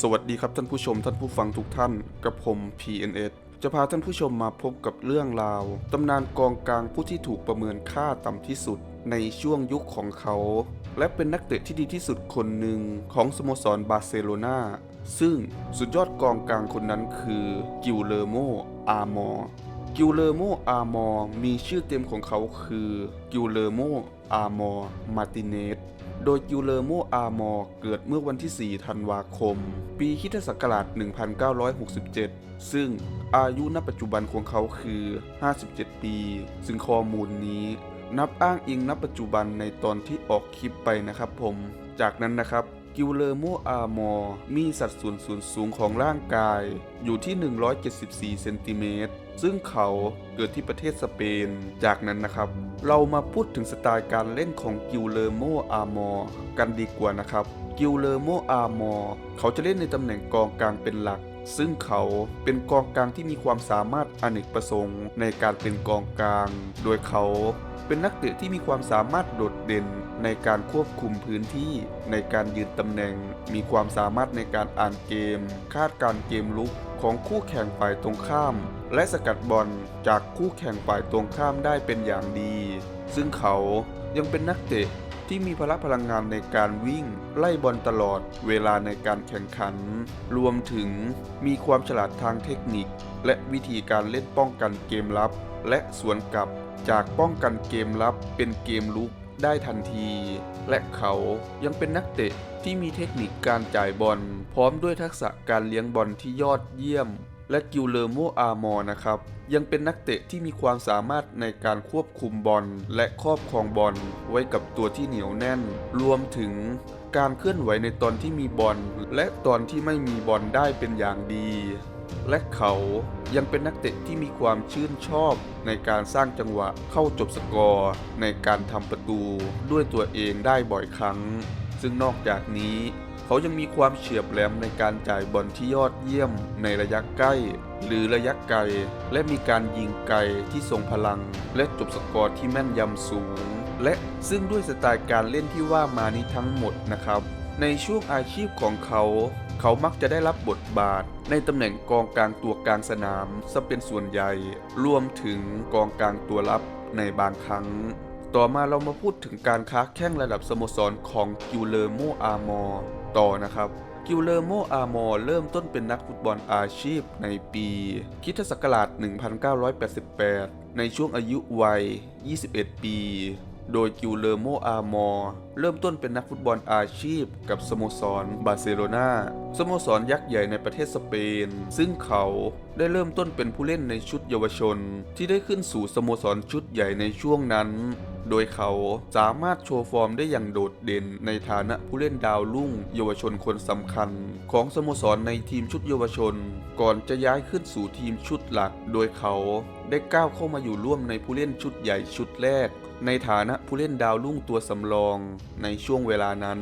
สวัสดีครับท่านผู้ชมท่านผู้ฟังทุกท่านกับผม PNS จะพาท่านผู้ชมมาพบกับเรื่องราวตำนานกองกลางผู้ที่ถูกประเมินค่าต่ำที่สุดในช่วงยุคของเขา และเป็นนักเตะที่ดีที่สุดคนหนึ่งของสโมสรบาร์เซโลนาซึ่งสุดยอดกองกลางคนนั้นคือกิลเลโมอาร์มอร์กิลเลโมอาร์มอร์มีชื่อเต็มของเขาคือกิลเลโมอาร์มอร์มาติเนส โดยกิลเลโมอาร์มอร์เกิดเมื่อวันที่ 4 ธันวาคม ปีคริสตศักราช 1967 ซึ่งอายุณปัจจุบันของเขาคือ 57 ปี ซึ่งข้อมูลนี้นับอ้างอิงณปัจจุบันในตอนที่ออกคลิปไปนะครับผม จากนั้นนะครับกิลเลโมอาร์มอร์มีสัดส่วนส่วนสูงของร่างกายอยู่ที่ 174 เซนติเมตร ซึ่งเขาเกิดที่ประเทศสเปน จากนั้นนะครับ เรามาพูดถึงสไตล์การเล่นของกิลเลโมอาร์มอร์กันดีกว่านะครับ กิลเลโมอาร์มอร์เขาจะเล่นในตำแหน่งกองกลางเป็นหลัก ซึ่งเขาเป็นกองกลางที่มีความสามารถอเนกประสงค์ในการเป็นกองกลาง โดยเขาเป็นนักเตะที่มีความสามารถโดดเด่นในการควบคุมพื้นที่ในการยืนตำแหน่ง มีความสามารถในการอ่านเกม คาดการเกมลุกของคู่แข่งฝ่ายตรงข้าม และสกัดบอลจากคู่แข่งฝ่ายตรงข้ามได้เป็นอย่างดี ซึ่งเขายังเป็นนักเตะ ที่มีพละพลังงานในการวิ่ง ไล่บอลตลอดเวลาในการแข่งขัน รวมถึงมีความฉลาดทางเทคนิค และวิธีการเล่นป้องกันเกมลับ และสวนกลับจากป้องกันเกมลับเป็นเกมลุกได้ทันที และเขายังเป็นนักเตะที่มีเทคนิคการจ่ายบอล พร้อมด้วยทักษะการเลี้ยงบอลที่ยอดเยี่ยม และกิลเลโมอาร์มอร์นะครับ ยังเป็นนักเตะที่มีความสามารถในการควบคุมบอลและครอบครองบอลไว้กับตัวที่เหนียวแน่น รวมถึงการเคลื่อนไหวในตอนที่มีบอลและตอนที่ไม่มีบอลได้เป็นอย่างดี และเขายังเป็นนักเตะที่มีความชื่นชอบในการสร้างจังหวะเข้าจบสกอร์ในการทำประตูด้วยตัวเองได้บ่อยครั้ง ซึ่งนอกจากนี้ เขายังมีความเฉียบแหลมในการจ่ายบอลที่ยอดเยี่ยม ในระยะใกล้ หรือระยะไกล และมีการยิงไกลที่ทรงพลัง และจบสกอร์ที่แม่นยำสูง และซึ่งด้วยสไตล์การเล่นที่ว่ามานี้ทั้งหมดนะครับ ในช่วงอาชีพของเขาเขามักจะได้รับบทบาท ในตำแหน่งกองกลางตัวกลางสนามซะเป็นส่วนใหญ่ รวมถึงกองกลางตัวรับในบางครั้ง ต่อมาเรามาพูดถึงการค้าแข้งระดับสโมสรของกิลเลโมอาร์มอร์ต่อนะครับกิลเลโมอาร์มอร์เริ่มต้นเป็นนักฟุตบอลอาชีพในปีคริทศักราช 1988 ในช่วงอายุวัย 21 ปี โดยกิลเลโมอาร์มอร์เริ่มต้นเป็นนักฟุตบอลอาชีพกับสโมสรบาร์เซโลนาสโมสรยักษ์ใหญ่ในประเทศสเปน ซึ่งเขาได้เริ่มต้นเป็นผู้เล่นในชุดเยาวชน ที่ได้ขึ้นสู่สโมสรชุดใหญ่ในช่วงนั้น โดยเขาสามารถโชว์ฟอร์มได้อย่างโดดเด่นในฐานะผู้เล่นดาวรุ่ง เยาวชนคนสำคัญ ของสโมสรในทีมชุดเยาวชน ก่อนจะย้ายขึ้นสู่ทีมชุดหลัก โดยเขาได้ก้าวเข้ามาอยู่ร่วมในผู้เล่นชุดใหญ่ชุดแรก ในฐานะผู้เล่นดาวรุ่งตัวสำรองในช่วงเวลานั้น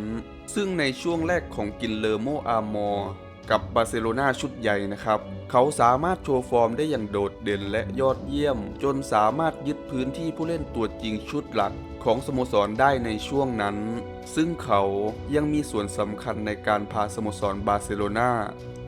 ซึ่งในช่วงแรกของกินเลโมอาร์มอร์กับบาร์เซโลนาชุดใหญ่นะครับ เขาสามารถโชว์ฟอร์มได้อย่างโดดเด่นและยอดเยี่ยม จนสามารถยึดพื้นที่ผู้เล่นตัวจริงชุดหลักของสโมสรได้ในช่วงนั้น ซึ่งเขายังมีส่วนสำคัญในการพาสโมสรบาร์เซโลนา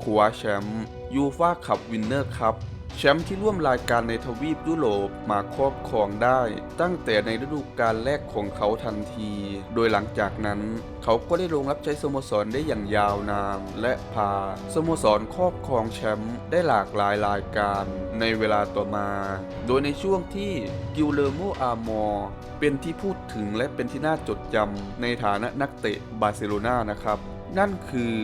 คว้าแชมป์ยูฟ่าคัพวินเนอร์คัพ แชมป์ที่ร่วมรายการในทวีปยุโรปมาครอบครองได้ ตั้งแต่ในฤดูกาลแรกของเขาทันที โดยหลังจากนั้น เขาก็ได้ลงรับใช้สโมสรได้อย่างยาวนานและพาสโมสรครอบครองแชมป์ได้หลากหลายรายการในเวลาต่อมา โดยในช่วงที่กิลเลโมอาร์มอร์เป็นที่พูดถึงและเป็นที่น่าจดจำในฐานะนักเตะบาร์เซโลนานะครับ นั่นคือ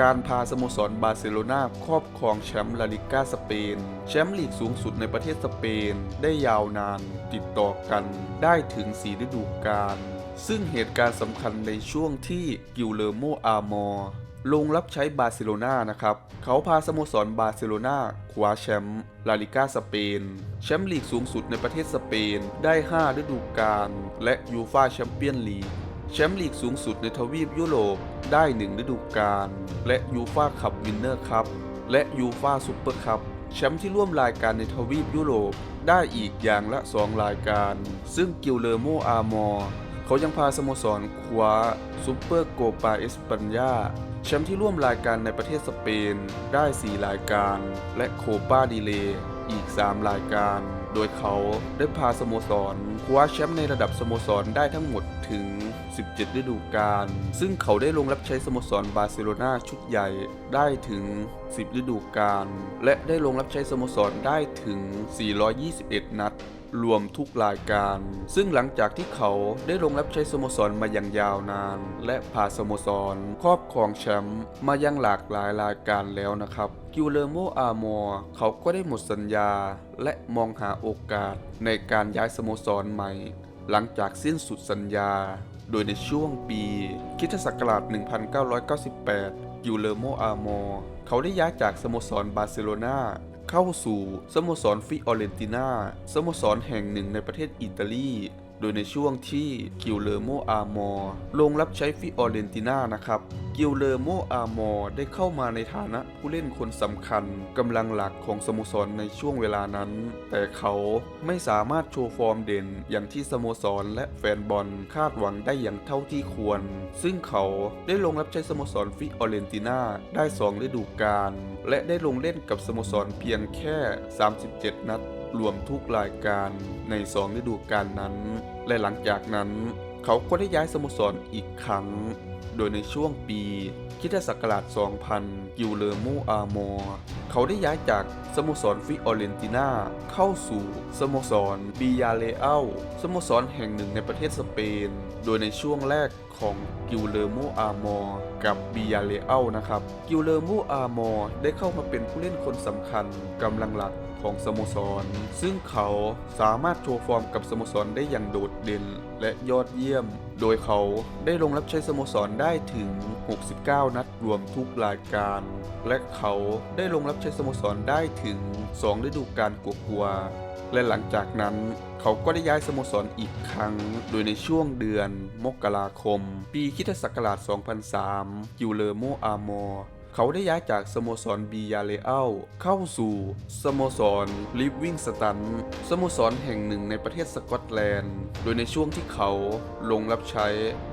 การพาสโมสรบาร์เซโลนาครอบครองแชมป์ลาลิก้าสเปน แชมป์ลีกสูงสุดในประเทศสเปน ได้ยาวนานติดต่อกันได้ถึง4ฤดูกาลซึ่งเหตุการณ์สำคัญในช่วงที่กิลเลโมอาร์มอร์ลงรับใช้บาร์เซโลนานะครับ เขาพาสโมสรบาร์เซโลนาคว้าแชมป์ลาลิก้าสเปน แชมป์ลีกสูงสุดในประเทศสเปน ได้ 5 ฤดูกาลและยูฟาแชมเปี้ยนลีก แชมป์ลีกสูงสุดในทวีปยุโรปได้หนึ่งฤดูกาลและยูฟาคัพวินเนอร์คัพและยูฟาซูเปอร์คัพแชมป์ที่ร่วมรายการในทวีปยุโรปได้อีกอย่างละ 2 รายการ ซึ่งกิลเลโมอาร์มอร์เขายังพาสโมสรคว้าซูเปอร์โกปาเอสปัญญาแชมป์ที่ร่วมรายการในประเทศสเปนได้ 4 รายการ และโคปาดีเลอีก 3 รายการ โดยเขาได้พาสโมสรคว้าแชมป์ในระดับสโมสรได้ทั้งหมดถึง 17 ฤดูกาล ซึ่งเขาได้ลงรับใช้สโมสรบาร์เซโลนาชุดใหญ่ได้ถึง 10 ฤดูกาล และได้ลงรับใช้สโมสรได้ถึง 421 นัดรวมทุกรายการ ซึ่งหลังจากที่เขาได้ลงรับใช้สโมสรมาอย่างยาวนาน และพาสโมสร ครอบครองแชมป์มายังหลากหลายรายการแล้วนะครับกิวเลโมอาร์มอร์เขาก็ได้หมดสัญญา และมองหาโอกาสในการย้ายสโมสรใหม่ หลังจากสิ้นสุดสัญญา โดยในช่วงปีคริสตศักราช 1998 ยูเลโมอาร์มอร์เขาได้ย้ายจากสโมสรบาร์เซโลนาเข้าสู่สโมสรฟิออเรนตินาสโมสรแห่งหนึ่งในประเทศอิตาลี โดยในช่วงที่กิลเลโมอาร์มอร์ลงรับใช้ฟิออเรนตินานะครับกิลเลโมอาร์มอร์ได้เข้ามาในฐานะผู้เล่นคนสำคัญกำลังหลักของสโมสรในช่วงเวลานั้น แต่เขาไม่สามารถโชว์ฟอร์มเด่นอย่างที่สโมสรและแฟนบอลคาดหวังได้อย่างเท่าที่ควร ซึ่งเขาได้ลงรับใช้สโมสรฟิออเรนตินาได้ 2 ฤดูกาลและได้ลงเล่นกับสโมสรเพียงแค่ 37 นัด รวมทุกรายการใน2ฤดูกาลนั้น และหลังจากนั้นเขาก็ได้ย้ายสโมสรอีกครั้ง โดยในช่วงปีคริสตศักราช 2000 กิวเลโมอาร์มอร์เขาได้ย้ายจากสโมสรฟิออเรนตินาเข้าสู่สโมสรบิยาเลอัลสโมสรแห่งหนึ่งในประเทศสเปน โดยในช่วงแรกของกิวเลโมอาร์มอร์กับบิยาเลอัลนะครับ กิวเลโมอาร์มอร์ได้เข้ามาเป็นผู้เล่นคนสำคัญกำลังหลักของสโมสร ซึ่งเขาสามารถโชว์ฟอร์มกับสโมสรได้อย่างโดดเด่นและยอดเยี่ยม โดยเขาได้ลงรับใช้สโมสรได้ถึง 69 นัดรวมทุกรายการ และเขาได้ลงรับใช้สโมสรได้ถึง 2 ฤดูกาลกว่าๆและหลังจากนั้นเขาก็ได้ย้ายสโมสรอีกครั้ง โดยในช่วงเดือน มกราคม ปีคิศักราช 2003กิวเลโมอาร์มอร์ เขาได้ย้ายจากสโมสรบียาเลอัลเข้าสู่สโมสรลิฟวิงสตันสโมสรแห่งหนึ่งในประเทศสกอตแลนด์ โดยในช่วงที่เขาลงรับใช้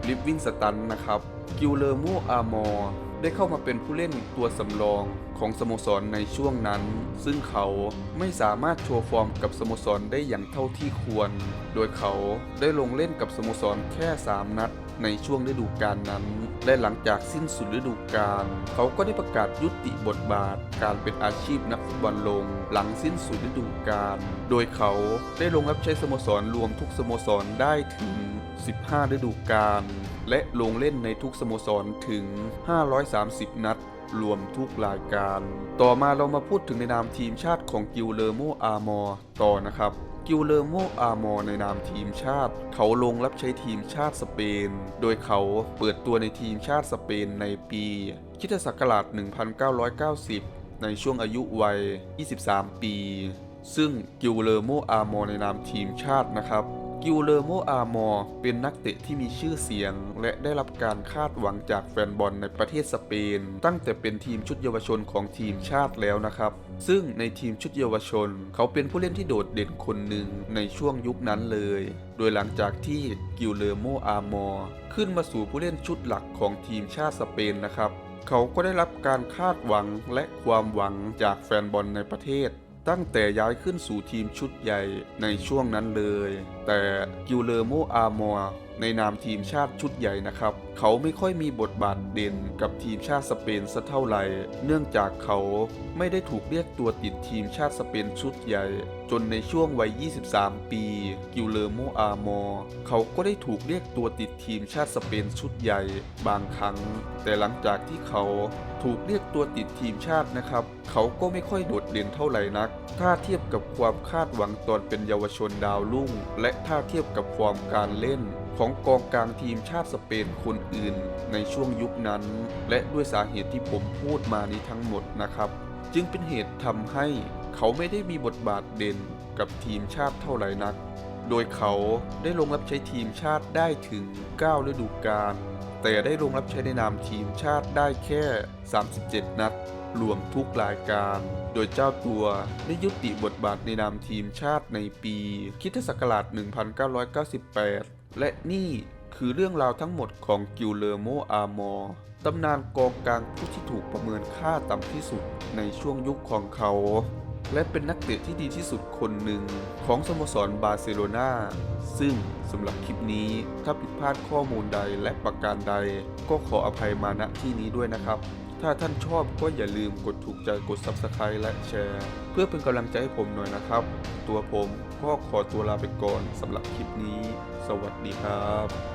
ลิฟวิงสตันนะครับ กิวเลโมอาร์มอร์ได้เข้ามาเป็นผู้เล่นตัวสำรองของสโมสรในช่วงนั้น ซึ่งเขาไม่สามารถโชว์ฟอร์มกับสโมสรได้อย่างเท่าที่ควร โดยเขาได้ลงเล่นกับสโมสรแค่ 3 นัด ในช่วงฤดูกาลนั้น และหลังจากสิ้นสุดฤดูกาลเขาก็ได้ประกาศยุติบทบาท การเป็นอาชีพนักฟุตบอลลง หลังสิ้นสุดฤดูกาลโดยเขาได้ลงรับใช้สโมสรรวมทุกสโมสรได้ถึง 15 ฤดูกาลและลงเล่นในทุกสโมสรถึง 530 นัดรวมทุกรายการ ต่อมาเรามาพูดถึงในนามทีมชาติของกิลเลโมอาร์มอร์ต่อนะครับ กิลเลโมอาร์มอในนามทีมชาติ เขาลงรับใช้ทีมชาติสเปน โดยเขาเปิดตัวในทีมชาติสเปนในปีคริสตศักราช 1990 ในช่วงอายุวัย 23 ปี ซึ่งกิลเลโมอาร์มอในนามทีมชาตินะครับ กิลเลโมอาร์มอร์เป็นนักเตะที่มีชื่อเสียง และได้รับการคาดหวังจากแฟนบอลในประเทศสเปน ตั้งแต่เป็นทีมชุดเยาวชนของทีมชาติแล้วนะครับ ซึ่งในทีมชุดเยาวชน เขาเป็นผู้เล่นที่โดดเด่นคนหนึ่งในช่วงยุคนั้นเลย โดยหลังจากที่กิลเลโมอาร์มอร์ขึ้นมาสู่ผู้เล่นชุดหลักของทีมชาติสเปนนะครับ เขาก็ได้รับการคาดหวังและความหวังจากแฟนบอลในประเทศ ตั้งแต่ย้ายขึ้นสู่ทีมชุดใหญ่ในช่วงนั้นเลย แต่กิลเลโมอาร์มอร์ในนามทีมชาติชุดใหญ่นะครับ เขาไม่ค่อยมีบทบาทเด่นกับทีมชาติสเปนสักเท่าไหร่ เนื่องจากเขาไม่ได้ถูกเรียกตัวติดทีมชาติสเปนชุดใหญ่ จนในช่วงวัย 23 ปี กิลเลโมอาร์มอเขาก็ได้ถูกเรียกตัวติดทีมชาติสเปนชุดใหญ่บางครั้ง แต่หลังจากที่เขาถูกเรียกตัวติดทีมชาตินะครับ เขาก็ไม่ค่อยโดดเด่นเท่าไหร่นัก ถ้าเทียบกับความคาดหวังตอนเป็นเยาวชนดาวรุ่ง และถ้าเทียบกับฟอร์มการเล่น ของกองกลางทีมชาติสเปนคนอื่นในช่วงยุคนั้น และด้วยสาเหตุที่ผมพูดมานี้ทั้งหมดนะครับ จึงเป็นเหตุทำให้เขาไม่ได้มีบทบาทเด่นกับทีมชาติเท่าไหร่นัก โดยเขาได้ลงรับใช้ทีมชาติได้ถึง 9 ฤดูกาล แต่ได้ลงรับใช้ในนามทีมชาติได้แค่ 37 นัด รวมทุกรายการ โดยเจ้าตัวได้ยุติบทบาทในนามทีมชาติในปีคริสตศักราช1998 และนี่คือเรื่องราวทั้งหมดของกิลเลโมอาร์มอร์ตำนานกองกลางผู้ที่ถูกประเมินค่าต่ำที่สุดในช่วงยุคของเขา และเป็นนักเตะที่ดีที่สุดคนหนึ่งของสโมสรบาร์เซโลนาซึ่งสำหรับคลิปนี้ถ้าผิดพลาดข้อมูลใดและประการใด ก็ขออภัยมาณที่นี้ด้วยนะครับ ถ้าท่านชอบก็อย่าลืมกดถูกใจกด Subscribe และแชร์ เพื่อเป็นกำลังใจให้ผมหน่อยนะครับ ตัวผมก็ขอตัวลาไปก่อนสำหรับคลิปนี้ สวัสดีครับ